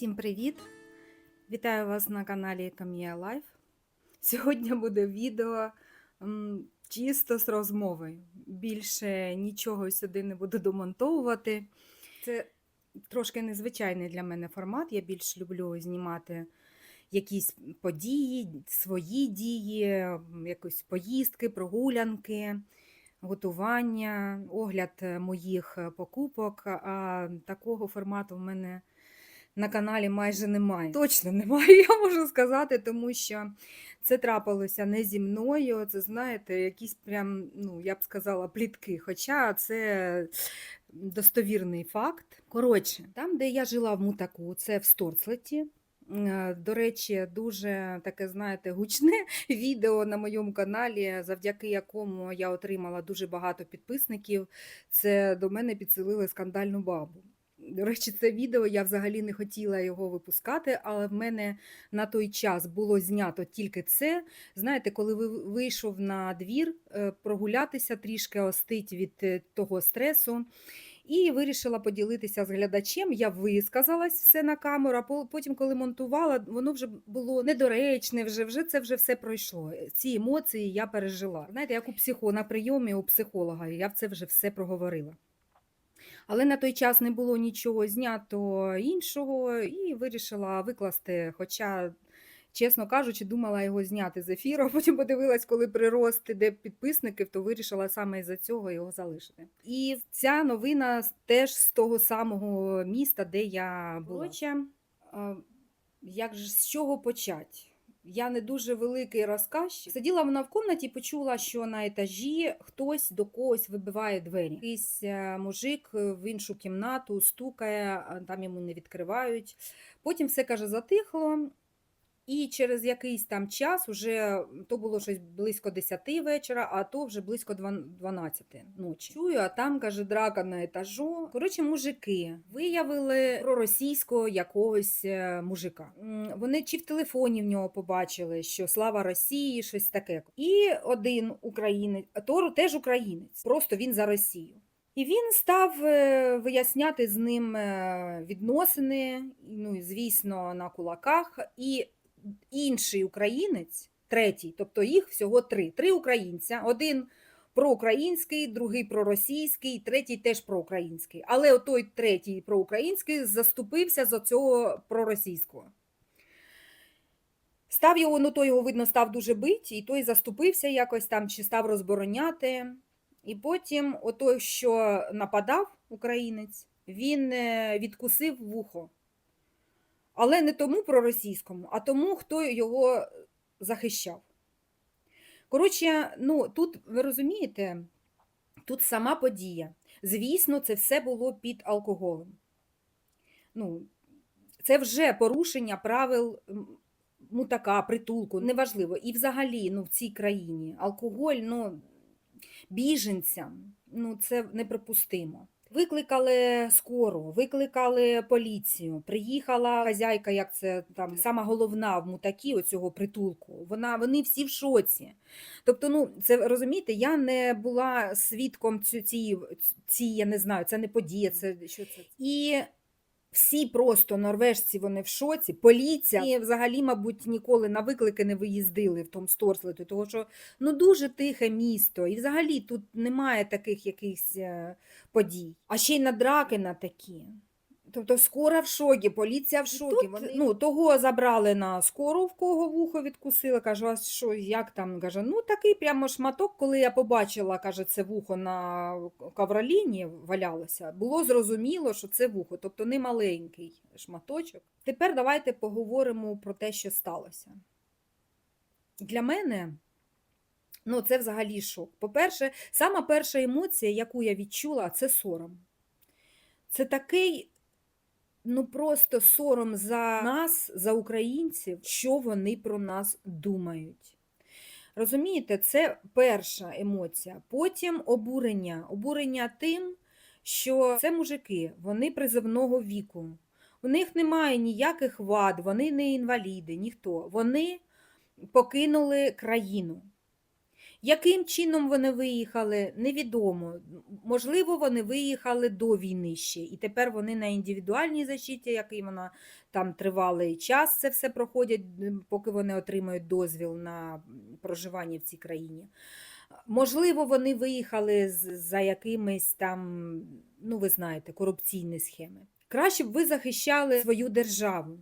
Всім привіт! Вітаю вас на каналі Камія Лайф. Сьогодні буде відео чисто з розмови. Більше нічого сюди не буду домонтовувати. Це трошки незвичайний для мене формат. Я більш люблю знімати якісь події, свої дії, якісь поїздки, прогулянки, готування, огляд моїх покупок. А такого формату в мене на каналі майже немає. Точно немає, я можу сказати, тому що це трапилося не зі мною. Це, знаєте, якісь прям, ну, я б сказала, плітки. Хоча це достовірний факт. Коротше, там, де я жила в Мутаку, це в Сторцлеті. Е, До речі, дуже таке, знаєте, гучне відео на моєму каналі, завдяки якому я отримала дуже багато підписників. Це до мене підселили скандальну бабу. До речі, це відео я взагалі не хотіла його випускати, але в мене на той час було знято тільки це. Знаєте, коли ви вийшов на двір е, прогулятися, трішки остить від е, того стресу. І вирішила поділитися з глядачем. Я висказалась все на камеру, а потім, коли монтувала, воно вже було недоречне, вже, вже це вже все пройшло. Ці емоції я пережила. Знаєте, як у психо, на прийомі у психолога, я це вже все проговорила. Але на той час не було нічого знято іншого і вирішила викласти. Хоча, чесно кажучи, думала його зняти з ефіру, а потім подивилась, коли прирост іде підписників, то вирішила саме із-за цього його залишити. І ця новина теж з того самого міста, де я була. Як же з чого почати? Я не дуже великий розказчик. Сиділа вона в кімнаті почула, що на етажі хтось до когось вибиває двері. Якийсь е, мужик в іншу кімнату стукає, там йому не відкривають. Потім все каже затихло. І через якийсь там час, уже то було щось близько 10 вечора, а то вже близько 12 ночі. Чую, а там каже драка на етажу. Коротше, мужики виявили проросійського якогось е, мужика. Вони чи в телефоні в нього побачили, що слава Росії, щось таке. І один українець, а то теж українець, просто він за Росію. І він став е, виясняти з ним е, відносини, ну і звісно, на кулаках. І інший українець, третій, тобто їх всього три. Три українця, один проукраїнський, другий проросійський, третій теж проукраїнський. Але отой третій проукраїнський заступився за цього проросійського. Став його, ну той його, видно, став дуже бить, і той заступився якось там, чи став розбороняти. І потім отой, що нападав українець, він е, відкусив вухо. Але не тому проросійському, а тому, хто його захищав. Коротше, ну тут ви розумієте, тут сама подія. Звісно, це все було під алкоголем. Ну, це вже порушення правил мутака, притулку, неважливо. І взагалі ну, в цій країні алкоголь ну, біженцям ну, це неприпустимо. Викликали скору, викликали поліцію. Приїхала хазяйка, як це там сама головна в мутакі оцього притулку. Вона вони всі в шоці. Тобто, ну це розумієте, я не була свідком цю- цієї, ці, я не знаю, це не подія, це що це. І всі просто норвежці вони в шоці, поліція і взагалі, мабуть, ніколи на виклики не виїздили в тому Сторслету, тому що ну дуже тихе місто, і взагалі тут немає таких якихось е, подій. А ще й на драки на такі. Тобто скора в шокі, поліція в шокі. тут, Вони... Ну, того забрали на скору, в кого вухо відкусили. Каже, а що, як там? Каже, ну такий прямо шматок, коли я побачила, каже, це вухо на ковроліні валялося, було зрозуміло, що це вухо, тобто не маленький шматочок.Тепер давайте поговоримо про те, що сталося. Для мене ну, це взагалі шок. По-перше, сама перша емоція, яку я відчула, це сором. Це такий ну просто сором за нас, за українців, що вони про нас думають. Розумієте, це перша емоція. Потім обурення. Обурення тим, що це мужики, вони призовного віку. У них немає ніяких вад, вони не інваліди, ніхто. Вони покинули країну. Яким чином вони виїхали, невідомо. Можливо, вони виїхали до війни ще, і тепер вони на індивідуальній защиті, який вона там тривалий час, це все проходять, поки вони отримають дозвіл на проживання в цій країні. Можливо, вони виїхали за якимись там, ну ви знаєте, корупційні схеми. Краще б ви захищали свою державу,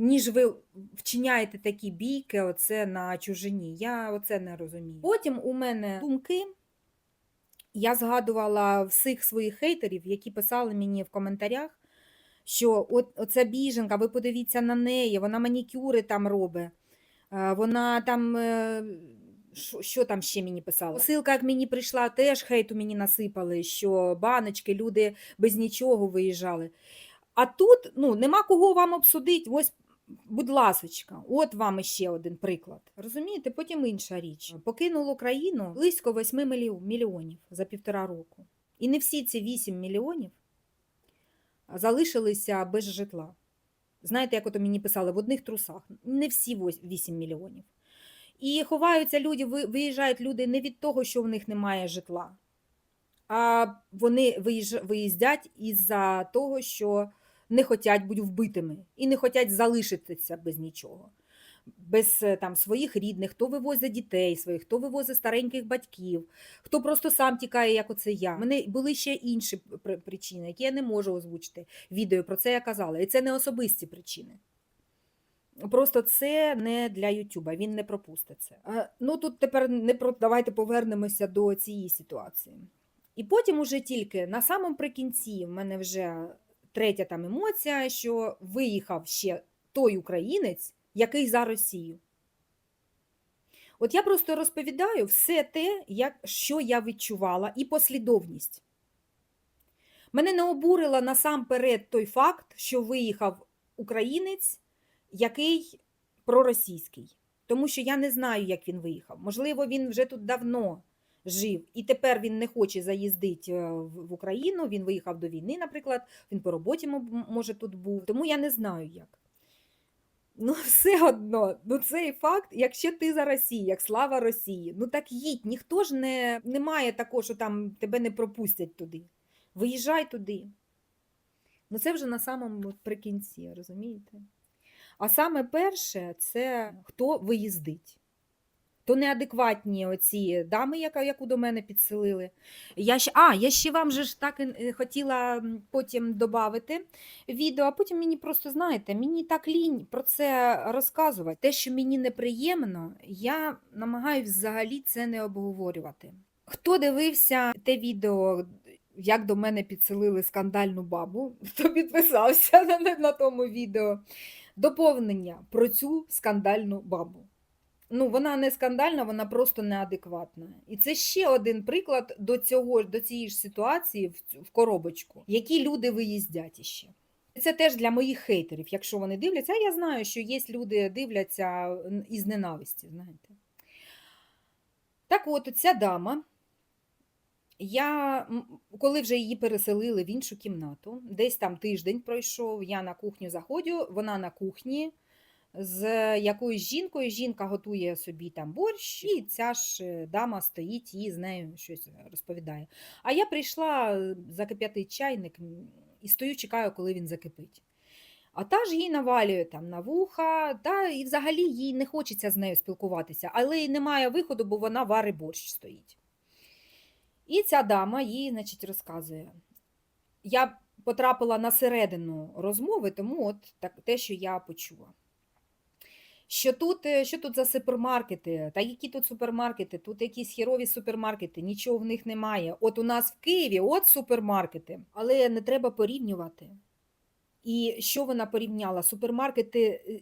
ніж ви вчиняєте такі бійки оце на чужині. Я оце не розумію. Потім у мене думки. Я згадувала всіх своїх хейтерів, які писали мені в коментарях, що от оця біженка, ви подивіться на неї, вона манікюри там робить, е, вона там. е, Що, там ще мені писали? Посилка, як мені прийшла, теж хейту мені насипали, що баночки, люди без нічого виїжджали. А тут ну, нема кого вам обсудити. Ось, будь ласочка, от вам ще один приклад. Розумієте, потім інша річ. Покинуло країну близько 8 мільйонів за півтора року. І не всі ці 8 мільйонів залишилися без житла. Знаєте, як ото мені писали, в одних трусах. Не всі вось- 8 мільйонів. І ховаються люди, ви- виїжджають люди не від того, що в них немає житла, а вони виїздять із-за того, що не хочуть бути вбитими і не хочуть залишитися без нічого. Без е, там, своїх рідних, хто вивозить дітей своїх, хто вивозить стареньких батьків, хто просто сам тікає, як оце я. У мене були ще інші причини, які я не можу озвучити. Відео про це я казала. І це не особисті причини. Просто це не для Ютуба, він не пропустить це. А, Ну тут тепер не про давайте повернемося до цієї ситуації. І потім уже тільки на самому прикінці в мене вже третя там емоція, що виїхав ще той українець, який за Росію. От я просто розповідаю все те, як, що я відчувала, і послідовність. Мене не обурило насамперед той факт, що виїхав українець, який проросійський. Тому що я не знаю, як він виїхав. Можливо, він вже тут давно жив, і тепер він не хоче заїздити е, в Україну. Він виїхав до війни, наприклад, він по роботі, може, тут був. Тому я не знаю як. Ну, все одно, ну цей факт, якщо ти за Росію, як слава Росії, ну так їдь, ніхто ж не, не має такого, що там тебе не пропустять туди. Виїжджай туди. Ну це вже на самому прикінці, розумієте? А саме перше, це хто виїздить. То неадекватні оці дами, яка, яку до мене підселили. Я ще, а, я ще вам же ж так і, е, хотіла потім додати відео, а потім мені просто, знаєте, мені так лінь про це розказувати. Те, що мені неприємно, я намагаюся взагалі це не обговорювати. Хто дивився те відео, як до мене підселили скандальну бабу, хто підписався на, на тому відео, доповнення про цю скандальну бабу. Ну, вона не скандальна, вона просто неадекватна. І це ще один приклад до цього до цієї ж ситуації в, в коробочку, які люди виїздять іще. Це теж для моїх хейтерів, якщо вони дивляться. А я знаю, що є люди дивляться із ненависті, знаєте. Так от, ця дама, я, коли вже її переселили в іншу кімнату, десь там тиждень пройшов, я на кухню заходжу, вона на кухні з якоюсь жінкою. Жінка готує собі там борщ, і ця ж е, дама стоїть і з нею щось розповідає. А я прийшла е, закип'ятий чайник і стою, чекаю, коли він закипить. А та ж їй навалює там на вуха, та і взагалі їй не хочеться з нею спілкуватися, але й немає виходу, бо вона варить борщ стоїть. І ця дама їй, значить, розказує. Я потрапила на середину розмови, тому от так, те, що я почула. Що тут, е, що тут за супермаркети? Та які тут супермаркети? Тут якісь хірові супермаркети, нічого в них немає. От у нас в Києві от супермаркети, але не треба порівнювати. І що вона порівняла? Супермаркети е,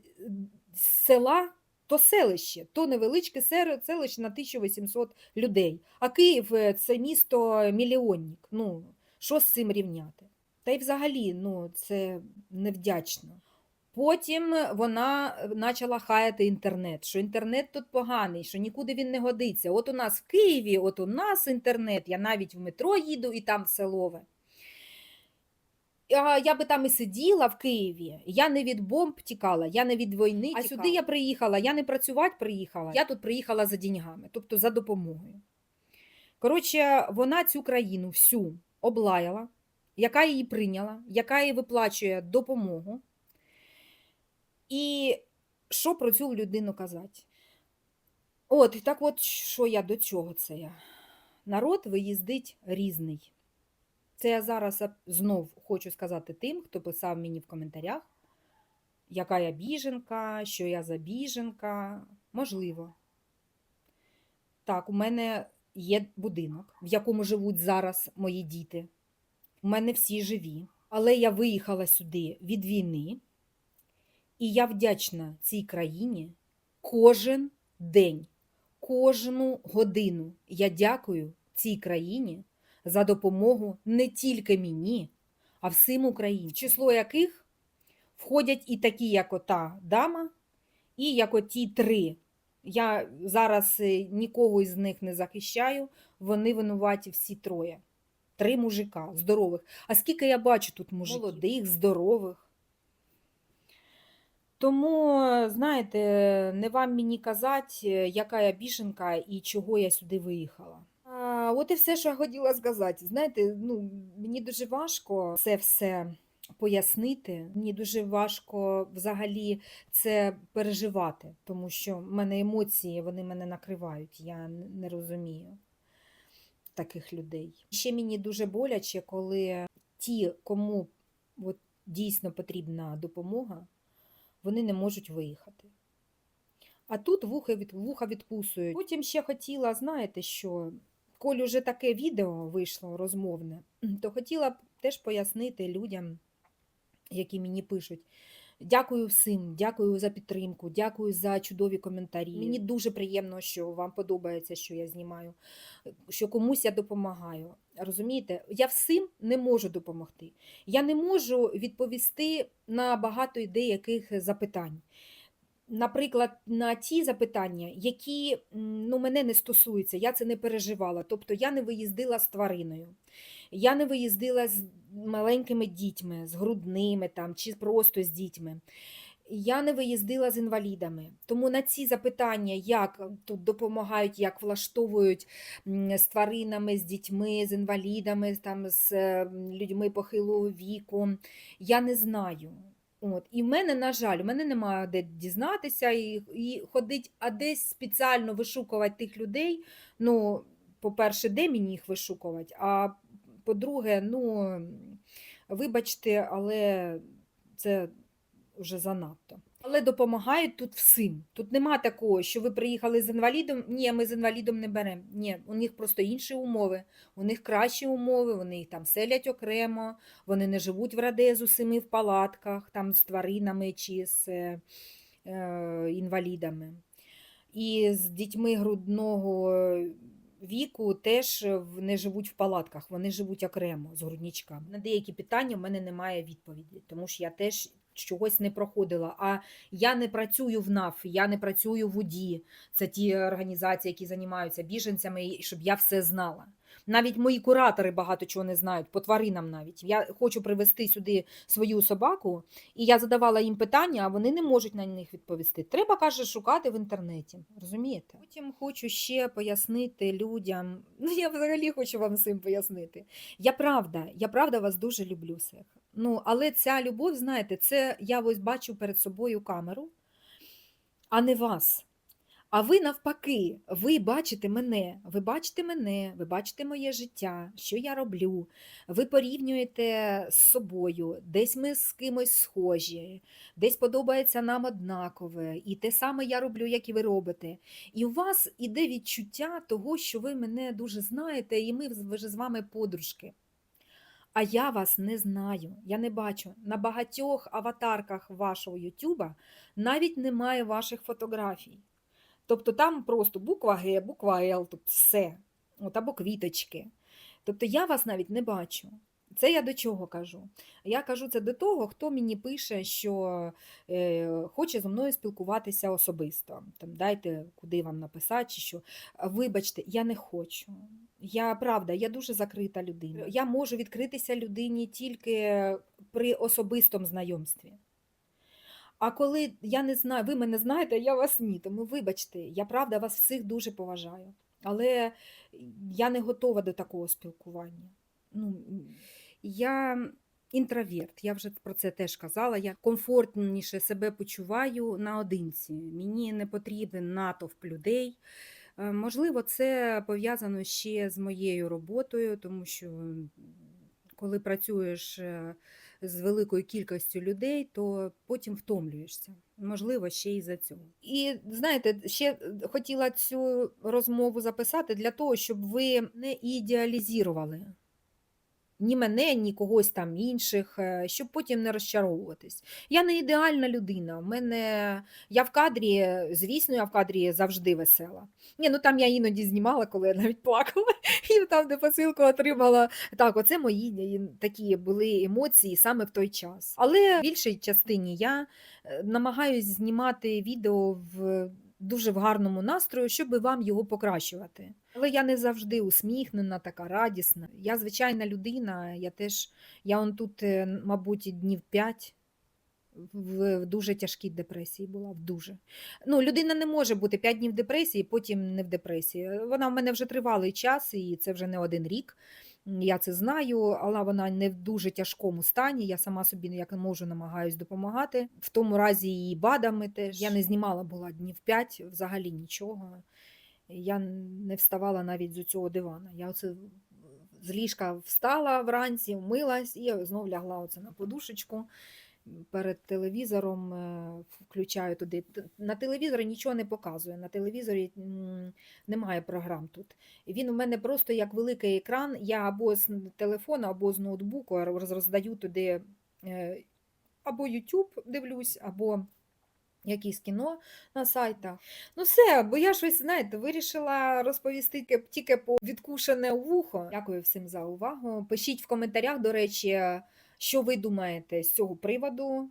села то селище, то невеличке селище на 1800 людей. А Київ е, це місто мільйонник. Ну, що з цим рівняти? Та й взагалі, ну, це невдячно. Потім вона почала хаяти інтернет, що інтернет тут поганий, що нікуди він не годиться. От у нас в Києві, от у нас інтернет, я навіть в метро їду, і там селове. а я би там і сиділа в Києві, я не від бомб тікала, я не від війни. А сюди я приїхала, я не працювати приїхала, я тут приїхала за деньгами, тобто за допомогою. Коротше, вона цю країну всю облаяла, яка її прийняла, яка їй виплачує допомогу. І що про цю людину казати? От, так от, що я до чого це я? Народ виїздить різний. Це я зараз знов хочу сказати тим, хто писав мені в коментарях, яка я біженка, що я за біженка. Можливо. Так, у мене є будинок, в якому живуть зараз мої діти. У мене всі живі. Але я виїхала сюди від війни, і я вдячна цій країні кожен день, кожну годину. Я дякую цій країні за допомогу не тільки мені, а всім українцям, в число яких входять і такі, як ота дама, і як оті три. Я зараз е, нікого із них не захищаю, вони винуваті всі троє. Три мужика здорових. А скільки я бачу тут мужиків? Молодих, здорових. Тому, знаєте, не вам мені казати, яка я біженка і чого я сюди виїхала. А, от і все, що я хотіла сказати. Знаєте, ну, мені дуже важко це все пояснити. Мені дуже важко взагалі це переживати, тому що в мене емоції вони мене накривають. Я не розумію таких людей. Ще мені дуже боляче, коли ті, кому от, дійсно потрібна допомога, вони не можуть виїхати. А тут вуха, від, вуха відкусують. Потім ще хотіла, знаєте, що коль уже таке відео вийшло розмовне, то хотіла б теж пояснити людям, які мені пишуть. Дякую всім, дякую за підтримку, дякую за чудові коментарі. Мені дуже приємно, що вам подобається, що я знімаю, що комусь я допомагаю. Розумієте, я всім не можу допомогти. Я не можу відповісти на багато деяких запитань. Наприклад, на ті запитання, які ну, мене не стосуються, я це не переживала. Тобто я не виїздила з твариною, я не виїздила з маленькими дітьми, з грудними там, чи просто з дітьми. Я не виїздила з інвалідами. Тому на ці запитання, як тут допомагають, як влаштовують з тваринами, з дітьми, з інвалідами, там, з людьми похилого віку, я не знаю. От. І в мене, на жаль, в мене немає де дізнатися і, і ходить, а десь спеціально вишукувати тих людей. Ну, по-перше, де мені їх вишукувати? А по-друге, ну, вибачте, але це вже занадто. Але допомагають тут всім. Тут нема такого, що ви приїхали з інвалідом. Ні, ми з інвалідом не беремо. Ні, у них просто інші умови. У них кращі умови, вони їх там селять окремо, вони не живуть в Радезу сими в палатках, там з тваринами чи з е, е, інвалідами. І з дітьми грудного віку теж не живуть в палатках, вони живуть окремо з грудничками. На деякі питання в мене немає відповіді, тому що я теж чогось не проходила. А я не працюю в НАФ, я не працюю в УДІ. Це ті організації, які займаються біженцями, щоб я все знала. Навіть мої куратори багато чого не знають, по тваринам навіть. Я хочу привезти сюди свою собаку, і я задавала їм питання, а вони не можуть на них відповісти. Треба, каже, шукати в інтернеті. Розумієте? Потім хочу ще пояснити людям. Ну, я взагалі хочу вам всім пояснити. Я правда, я правда вас дуже люблю всіх. Ну, але ця любов, знаєте, це я ось бачу перед собою камеру, а не вас. А ви навпаки, ви бачите мене, ви бачите мене, ви бачите моє життя, що я роблю. Ви порівнюєте з собою, десь ми з кимось схожі, десь подобається нам однакове, і те саме я роблю, як і ви робите. І у вас іде відчуття того, що ви мене дуже знаєте, і ми вже з вами подружки. А я вас не знаю, я не бачу. На багатьох аватарках вашого Ютуба навіть немає ваших фотографій. Тобто там просто буква Г, буква Л, тобто все. От, або квіточки. Тобто я вас навіть не бачу. Це я до чого кажу? Я кажу це до того, хто мені пише, що е, хоче зі мною спілкуватися особисто. Там, дайте, куди вам написати, чи що. Вибачте, я не хочу. Я правда, я дуже закрита людина. Я можу відкритися людині тільки при особистому знайомстві. А коли я не знаю, ви мене знаєте, я вас ні. Тому вибачте, я правда вас всіх дуже поважаю. Але я не готова до такого спілкування. Ну, я інтроверт, я вже про це теж казала. Я комфортніше себе почуваю наодинці. Мені не потрібен натовп людей. Е, Можливо, це пов'язано ще з моєю роботою, тому що коли працюєш е, з великою кількістю людей, то потім втомлюєшся. Можливо, ще й за цього. І знаєте, ще е, хотіла цю розмову записати для того, щоб ви не ідеалізували ні мене, ні когось там інших, е, щоб потім не розчаровуватись. Я не ідеальна людина. В мене я в кадрі, звісно, я в кадрі завжди весела. Ні, ну там я іноді знімала, коли я навіть плакала, і там, де посилку отримала. Так, оце мої е, такі були емоції саме в той час. Але в більшій частині я е, намагаюсь знімати відео в дуже в гарному настрою, щоб вам його покращувати. Але я не завжди усміхнена, така радісна. Я звичайна людина, я теж, я он тут, е, мабуть, днів п'ять в дуже тяжкій депресії була. В дуже. Ну, людина не може бути 5 днів депресії, потім не в депресії. Вона в мене вже тривалий час, і це вже не один рік. Я це знаю, але вона не в дуже тяжкому стані. Я сама собі як можу намагаюсь допомагати. В тому разі і БАДами теж. Я не знімала була днів 5, взагалі нічого. Я не вставала навіть з цього дивана. Я оце з ліжка встала вранці, вмилась і знов лягла оце на подушечку перед телевізором, е, включаю туди. На телевізорі нічого не показує. На телевізорі немає програм тут. Він у мене просто як великий екран. Я або з телефону, або з ноутбуку роз- роздаю туди е, або YouTube дивлюсь, або якісь кіно на сайтах. Ну все, бо я щось, знаєте, вирішила розповісти тільки по відкушене вухо. Дякую всім за увагу. Пишіть в коментарях, до речі, що ви думаєте з цього приводу.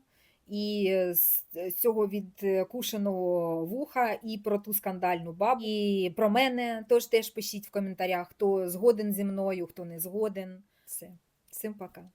І з цього відкушеного вуха, і про ту скандальну бабу, і про мене. Тож теж пишіть в коментарях, хто згоден зі мною, хто не згоден. Все. Всім пока.